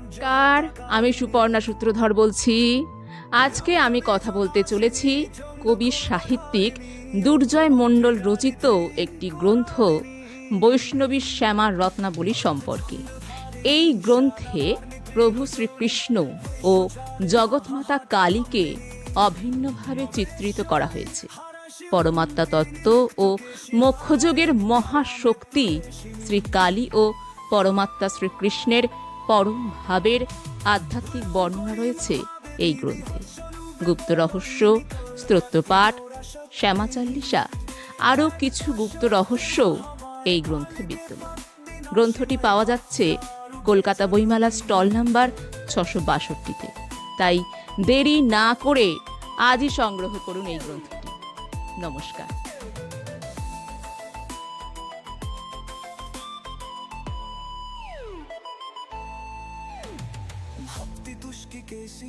নমস্কার, আমি সুপর্ণা সূত্রধর বলছি। আজকে আমি কথা বলতে চলেছি কবি সাহিত্যিক দুর্জয় মণ্ডল রচিত একটি গ্রন্থ, বৈষ্ণবী শ্যামা রত্নাবলী সম্পর্কে। এই গ্রন্থে প্রভু শ্রীকৃষ্ণ ও জগৎমাতা কালীকে অভিন্নভাবে চিত্রিত করা হয়েছে। পরমাত্মা তত্ত্ব ও মোক্ষযোগের মহাশক্তি শ্রী কালী ও পরমাত্মা শ্রীকৃষ্ণের পরম ভাবের আধ্যাত্মিক বর্ণনা রয়েছে এই গ্রন্থে। গুপ্ত রহস্য, স্তোত্রপাঠ, শ্যামাচাল্লিশা, আরও কিছু গুপ্ত রহস্য এই গ্রন্থে বিদ্যমান। গ্রন্থটি পাওয়া যাচ্ছে কলকাতা বইমেলা স্টল নাম্বার ছশো বাষট্টিতে। তাই দেরি না করে আজই সংগ্রহ করুন এই গ্রন্থটি। নমস্কার ভক্তি তুষ্কি কেশি